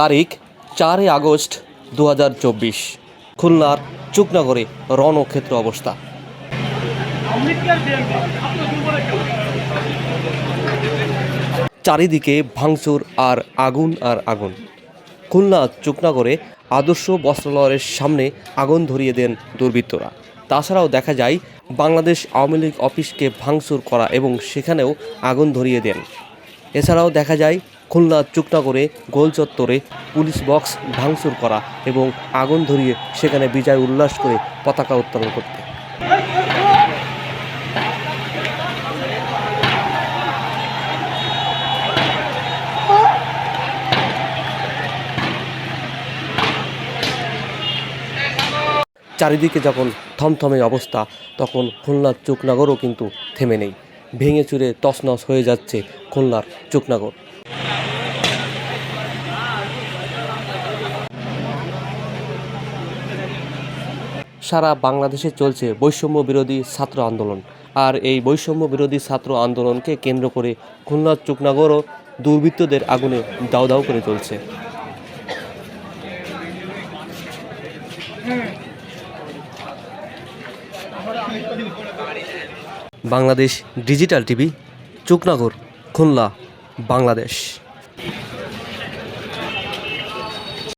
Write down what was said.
তারিখ চারই আগস্ট দু হাজার চব্বিশ, খুলনার চুকনগরে রণক্ষেত্র অবস্থা। চারিদিকে ভাঙচুর আর আগুন আর আগুন। খুলনা চুকনগরে আদর্শ বস্ত্রালয়ের সামনে আগুন ধরিয়ে দেন দুর্বৃত্তরা। তাছাড়াও দেখা যায়, বাংলাদেশ আওয়ামী লীগ অফিসকে ভাঙচুর করা এবং সেখানেও আগুন ধরিয়ে দেন। এছাড়াও দেখা যায় খুলনা চুকনগরে গোল চত্বরে পুলিশ বক্স ভাঙচুর করা এবং আগুন ধরিয়ে সেখানে বিজয় উল্লাস করে পতাকা উত্তোলন করতে। চারিদিকে যখন থমথমে অবস্থা, তখন খুলনার চুকনগরও কিন্তু থেমে নেই। ভেঙে চুরে তছনছ হয়ে যাচ্ছে খুলনার চুকনগর। সারা বাংলাদেশে চলছে বৈষম্য বিরোধী ছাত্র আন্দোলন। আর এই বৈষম্য বিরোধী ছাত্র আন্দোলনকে কেন্দ্র করে খুলনার চুকনগরও দুর্বৃত্তদের আগুনে দাউ দাউ করে চলছে বাংলাদেশ ডিজিটাল টিভি চুকনাগর খুলনা, বাংলাদেশ।